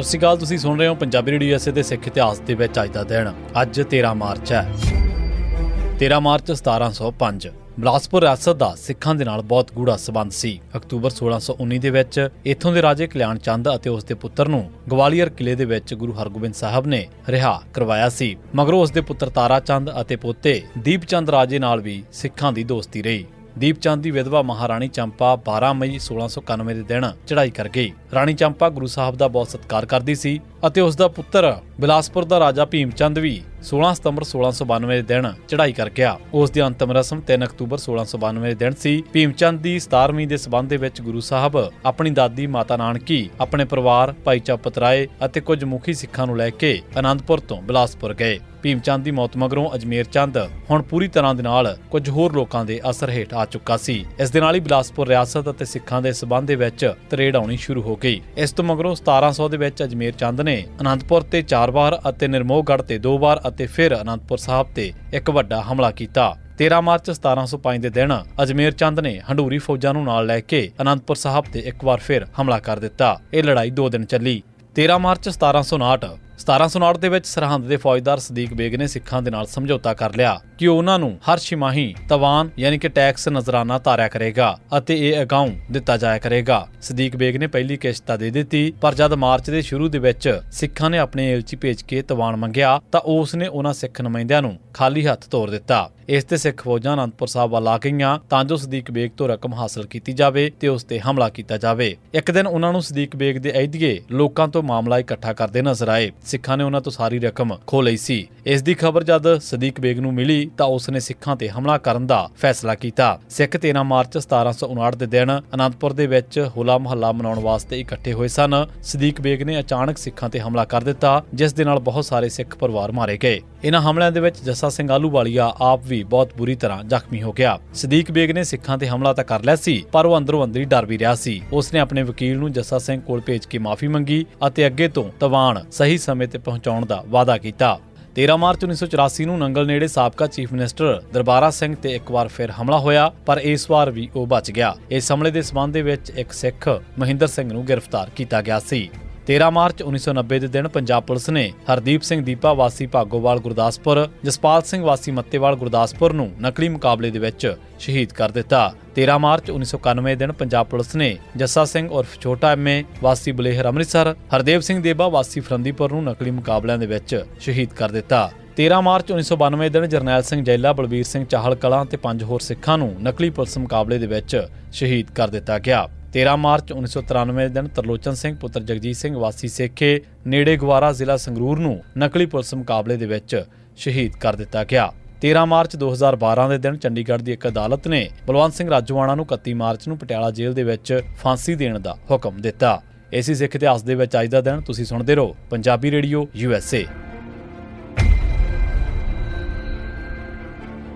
ਸਤਿ ਸ਼੍ਰੀ ਅਕਾਲ, ਤੁਸੀਂ ਸੁਣ ਰਹੇ ਹੋ ਪੰਜਾਬੀ ਰੇਡੀਓ ਐਸੇ ਦੇ ਸਿੱਖ ਇਤਿਹਾਸ ਦੇ ਵਿੱਚ ਅੱਜ ਦਾ ਦਿਨ। ਅੱਜ 13 ਮਾਰਚ ਹੈ। 13 ਮਾਰਚ 1705 ਬਲਾਸਪੁਰ ਰਿਆਸਤ ਦਾ ਸਿੱਖਾਂ ਦੇ ਨਾਲ ਬਹੁਤ ਗੂੜਾ ਸਬੰਧ ਸੀ। ਅਕਤੂਬਰ 1619 ਦੇ ਵਿੱਚ ਇੱਥੋਂ ਦੇ ਰਾਜੇ ਕਲਿਆਣ ਚੰਦ ਅਤੇ ਉਸ ਦੇ ਪੁੱਤਰ ਨੂੰ ਗਵਾਲੀਅਰ ਕਿਲੇ ਦੇ ਵਿੱਚ ਗੁਰੂ ਹਰਗੋਬਿੰਦ ਸਾਹਿਬ ਨੇ ਰਿਹਾ ਕਰਵਾਇਆ ਸੀ। ਮਗਰੋਂ ਉਸ ਦੇ ਪੁੱਤਰ ਤਾਰਾ ਚੰਦ ਅਤੇ ਪੋਤੇ ਦੀਪ ਚੰਦ ਰਾਜੇ ਨਾਲ ਵੀ ਸਿੱਖਾਂ ਦੀ ਦੋਸਤੀ ਰਹੀ। ਦੀਪ ਚੰਦ ਦੀ ਵਿਧਵਾ ਮਹਾਰਾਣੀ ਚੰਪਾ 12 ਮਈ 1691 ਦੇ ਦਿਨ ਚੜ੍ਹਾਈ ਕਰ ਗਈ। ਰਾਣੀ ਚੰਪਾ ਗੁਰੂ ਸਾਹਿਬ ਦਾ ਬਹੁਤ ਸਤਿਕਾਰ ਕਰਦੀ ਸੀ ਅਤੇ ਉਸ ਦਾ ਪੁੱਤਰ ਬਿਲਾਸਪੁਰ ਦਾ ਰਾਜਾ ਭੀਮ ਚੰਦ ਵੀ 16 ਸਤੰਬਰ 1692 ਦੇ ਦਿਨ ਚੜ੍ਹਾਈ ਕਰ ਗਿਆ। ਉਸ ਦੀ ਅੰਤਮ ਰਸਮ 3 ਅਕਤੂਬਰ 1692 ਦੇ ਦਿਨ ਸੀ। ਭੀਮ ਚੰਦ ਦੀ 17ਵੀਂ ਦੇ ਸਬੰਧ ਦੇ ਵਿੱਚ ਗੁਰੂ ਸਾਹਿਬ ਆਪਣੀ ਦਾਦੀ ਮਾਤਾ ਨਾਨਕੀ, ਆਪਣੇ ਪਰਿਵਾਰ ਭਾਈ ਚਪਤ ਰਾਏ ਅਤੇ ਕੁਝ ਮੁਖੀ ਸਿੱਖਾਂ ਨੂੰ ਲੈ ਕੇ ਆਨੰਦਪੁਰ ਤੋਂ ਬਿਲਾਸਪੁਰ ਗਏ। ਭੀਮ ਚੰਦ ਦੀ ਮੌਤ ਮਗਰੋਂ ਅਜਮੇਰ ਚੰਦ ਹੁਣ ਪੂਰੀ ਤਰ੍ਹਾਂ ਦੇ ਨਾਲ ਕੁਝ ਹੋਰ ਲੋਕਾਂ ਦੇ ਅਸਰ ਹੇਠ ਆ ਚੁੱਕਾ ਸੀ। ਇਸ ਦੇ ਨਾਲ ਹੀ ਬਿਲਾਸਪੁਰ ਰਿਆਸਤ ਅਤੇ ਸਿੱਖਾਂ ਦੇ ਸਬੰਧ ਦੇ ਵਿੱਚ ਤਰੇੜ ਆਉਣੀ ਸ਼ੁਰੂ ਹੋ ਗਈ। ਇਸ ਤੋਂ ਮਗਰੋਂ 1700 ਦੇ ਵਿੱਚ ਅਜਮੇਰ ਚੰਦ ਨੇ ਆਨੰਦਪੁਰ ਤੇ ਚਾਰ ਵਾਰ ਅਤੇ ਨਿਰਮੋਹਗੜ੍ਹ ਤੇ ਦੋ ਵਾਰ ਅਤੇ ਫਿਰ ਅਨੰਦਪੁਰ ਸਾਹਿਬ ਤੇ ਇੱਕ ਵੱਡਾ ਹਮਲਾ ਕੀਤਾ। 13 ਮਾਰਚ 1705 ਦੇ ਦਿਨ ਅਜਮੇਰ ਚੰਦ ਨੇ ਹੰਡੂਰੀ ਫੌਜਾਂ ਨੂੰ ਨਾਲ ਲੈ ਕੇ ਅਨੰਦਪੁਰ ਸਾਹਿਬ ਤੇ ਇੱਕ ਵਾਰ ਫਿਰ ਹਮਲਾ ਕਰ ਦਿੱਤਾ। ਇਹ ਲੜਾਈ 2 ਦਿਨ ਚੱਲੀ। 13 ਮਾਰਚ 1759 1759 ਦੇ ਵਿੱਚ ਸਰਹੰਦ ਦੇ ਫੌਜਦਾਰ ਸਦੀਕ ਬੇਗ ਨੇ ਸਿੱਖਾਂ ਦੇ ਨਾਲ ਸਮਝੌਤਾ ਕਰ ਲਿਆ ਕਿ ਉਹਨਾਂ ਨੂੰ ਹਰ ਛਿਮਾਹੀ ਤਵਾਨ ਯਾਨੀ ਕਿ ਟੈਕਸ ਨਜ਼ਰਾਨਾ ਤਾਰਿਆ ਕਰੇਗਾ ਅਤੇ ਇਹ ਅਗਾਊਂ ਦਿੱਤਾ ਜਾਇਆ ਕਰੇਗਾ। ਸਦੀਕ ਬੇਗ ਨੇ ਪਹਿਲੀ ਕਿਸ਼ਤ ਤਾਂ ਦੇ ਦਿੱਤੀ, ਪਰ ਜਦ ਮਾਰਚ ਦੇ ਸ਼ੁਰੂ ਦੇ ਵਿੱਚ ਸਿੱਖਾਂ ਨੇ ਆਪਣੇ ਏਲਚੀ ਭੇਜ ਕੇ ਤਵਾਨ ਮੰਗਿਆ, ਤਾਂ ਉਸ ਨੇ ਉਹਨਾਂ ਸਿੱਖ ਨੁਮਾਇੰਦਿਆਂ ਨੂੰ ਖਾਲੀ ਹੱਥ ਤੋਰ ਦਿੱਤਾ। ਇਸ ਤੇ ਸਿੱਖ ਫੌਜਾਂ ਅਨੰਦਪੁਰ ਸਾਹਿਬ ਵੱਲ ਆ ਗਈਆਂ, ਤਾਂ ਜੋ ਸਦੀਕ ਬੇਗ ਤੋਂ ਰਕਮ ਹਾਸਲ ਕੀਤੀ ਜਾਵੇ ਤੇ ਉਸ ਤੇ ਹਮਲਾ ਕੀਤਾ ਜਾਵੇ। ਇੱਕ ਦਿਨ ਉਹਨਾਂ ਨੂੰ ਸਦੀਕ ਬੇਗ ਦੇ ਅਹਿਦੀਏ ਲੋਕਾਂ ਤੋਂ ਮਾਮਲਾ ਇਕੱਠਾ ਕਰਦੇ ਨਜ਼ਰ ਆਏ। ਸਿੱਖਾਂ ਨੇ ਉਹਨਾਂ ਤੋਂ ਸਾਰੀ ਰਕਮ ਖੋ ਲਈ ਸੀ। ਇਸ ਦੀ ਖਬਰ ਜਦ ਸਦੀਕ ਬੇਗ ਨੂੰ ਮਿਲੀ ਤਾਂ ਉਸ ਨੇ ਸਿੱਖਾਂ ਤੇ ਹਮਲਾ ਕਰਨ ਦਾ ਫੈਸਲਾ ਕੀਤਾ। ਸਿੱਖ 13 ਮਾਰਚ 1759 ਦੇ ਦਿਨ ਅਨੰਦਪੁਰ ਦੇ ਵਿੱਚ ਹੋਲਾ ਮਹੱਲਾ ਮਨਾਉਣ ਵਾਸਤੇ ਇਕੱਠੇ ਹੋਏ ਸਨ। ਸਦੀਕ ਬੇਗ ਨੇ ਅਚਾਨਕ ਸਿੱਖਾਂ ਤੇ ਹਮਲਾ ਕਰ ਦਿੱਤਾ, ਜਿਸ ਦੇ ਨਾਲ ਬਹੁਤ ਸਾਰੇ ਸਿੱਖ ਪਰਿਵਾਰ ਮਾਰੇ ਗਏ। ਇਹਨਾਂ ਹਮਲਿਆਂ ਦੇ ਵਿੱਚ ਜੱਸਾ ਸਿੰਘ ਆਲੂਵਾਲੀਆ ਆਪ ਵੀ ਬਹੁਤ ਬੁਰੀ ਤਰ੍ਹਾਂ ਜ਼ਖਮੀ ਹੋ ਗਿਆ। ਸਦੀਕ ਬੇਗ ਨੇ ਸਿੱਖਾਂ ਤੇ ਹਮਲਾ ਤਾਂ ਕਰ ਲਿਆ ਸੀ, ਪਰ ਉਹ ਅੰਦਰੋਂ ਅੰਦਰੀ ਡਰ ਵੀ ਰਿਹਾ ਸੀ। ਉਸ ਨੇ ਆਪਣੇ ਵਕੀਲ ਨੂੰ ਜੱਸਾ ਸਿੰਘ ਕੋਲ ਭੇਜ ਕੇ ਮਾਫੀ ਮੰਗੀ ਅਤੇ ਅੱਗੇ ਤੋਂ ਤਵਾਨ, ਸਹੀ ਸਮੇਂ ਤੇ ਪਹੁੰਚਾਉਣ ਦਾ ਵਾਅਦਾ ਕੀਤਾ। 13 ਮਾਰਚ 1984 ਨੂੰ ਨੰਗਲ ਨੇੜੇ ਸਾਬਕਾ ਚੀਫ ਮਿਨਿਸਟਰ ਦਰਬਾਰਾ ਸਿੰਘ ਤੇ ਇੱਕ ਵਾਰ ਫਿਰ ਹਮਲਾ ਹੋਇਆ, ਪਰ ਇਸ ਵਾਰ ਵੀ ਉਹ ਬਚ ਗਿਆ। ਇਸ ਹਮਲੇ ਦੇ ਸਬੰਧ ਦੇ ਵਿੱਚ ਇੱਕ ਸਿੱਖ ਮਹਿੰਦਰ ਸਿੰਘ ਨੂੰ ਗ੍ਰਿਫਤਾਰ ਕੀਤਾ ਗਿਆ ਸੀ। 13 ਮਾਰਚ 1990 ਦੇ ਦਿਨ ਪੰਜਾਬ ਪੁਲਿਸ ਨੇ ਹਰਦੀਪ ਸਿੰਘ ਦੀਪਾ ਵਾਸੀ ਭਾਗੋਵਾਲ ਗੁਰਦਾਸਪੁਰ, ਜਸਪਾਲ ਸਿੰਘ ਵਾਸੀ ਮੱਤੇਵਾਲ ਗੁਰਦਾਸਪੁਰ ਨੂੰ ਨਕਲੀ ਮੁਕਾਬਲੇ ਦੇ ਵਿੱਚ ਸ਼ਹੀਦ ਕਰ ਦਿੱਤਾ। 13 ਮਾਰਚ 1991 ਦੇ ਦਿਨ ਪੰਜਾਬ ਪੁਲਿਸ ਨੇ ਜੱਸਾ ਸਿੰਘ ਉਰਫ ਛੋਟਾ ਐਮਏ ਵਾਸੀ ਬਲੇਹਰ ਅੰਮ੍ਰਿਤਸਰ, ਹਰਦੇਵ ਸਿੰਘ ਦੇਬਾ ਵਾਸੀ ਫਰੰਦੀਪੁਰ ਨੂੰ ਨਕਲੀ ਮੁਕਾਬਲਿਆਂ ਦੇ ਵਿੱਚ ਸ਼ਹੀਦ ਕਰ ਦਿੱਤਾ। 13 ਮਾਰਚ 1992 ਦਿਨ ਜਰਨੈਲ ਸਿੰਘ ਜੈਲਾ, ਬਲਬੀਰ ਸਿੰਘ ਚਾਹਲ ਕਲਾਂ ਤੇ ਪੰਜ ਹੋਰ ਸਿੱਖਾਂ ਨੂੰ ਨਕਲੀ ਪੁਲਿਸ ਮੁਕਾਬਲੇ ਦੇ ਵਿੱਚ ਸ਼ਹੀਦ ਕਰ ਦਿੱਤਾ ਗਿਆ। 13 ਮਾਰਚ 1993 ਦੇ ਦਿਨ ਤਰਲੋਚਨ ਸਿੰਘ, ਪੁੱਤਰ ਜਗਜੀਤ ਸਿੰਘ, ਵਾਸੀ ਸੇਖੇ ਨੇੜੇ ਗਵਾਰਾ ਜ਼ਿਲ੍ਹਾ ਸੰਗਰੂਰ ਨੂੰ ਨਕਲੀ ਪੁਲਿਸ ਮੁਕਾਬਲੇ ਦੇ ਵਿੱਚ ਸ਼ਹੀਦ ਕਰ ਦਿੱਤਾ ਗਿਆ। 13 ਮਾਰਚ 2012 ਦੇ ਦਿਨ ਚੰਡੀਗੜ੍ਹ ਦੀ ਇੱਕ ਅਦਾਲਤ ਨੇ ਬਲਵੰਤ ਸਿੰਘ ਰਾਜੋਆਣਾ ਨੂੰ 31 ਮਾਰਚ ਨੂੰ ਪਟਿਆਲਾ ਜੇਲ੍ਹ ਦੇ ਵਿੱਚ ਫਾਂਸੀ ਦੇਣ ਦਾ ਹੁਕਮ ਦਿੱਤਾ। ਇਸੇ ਸਿੱਖ ਇਤਿਹਾਸ ਦੇ ਵਿੱਚ ਅੱਜ ਦਾ ਦਿਨ ਤੁਸੀਂ ਸੁਣਦੇ ਰਹੋ ਪੰਜਾਬੀ ਰੇਡੀਓ ਯੂਐਸਏ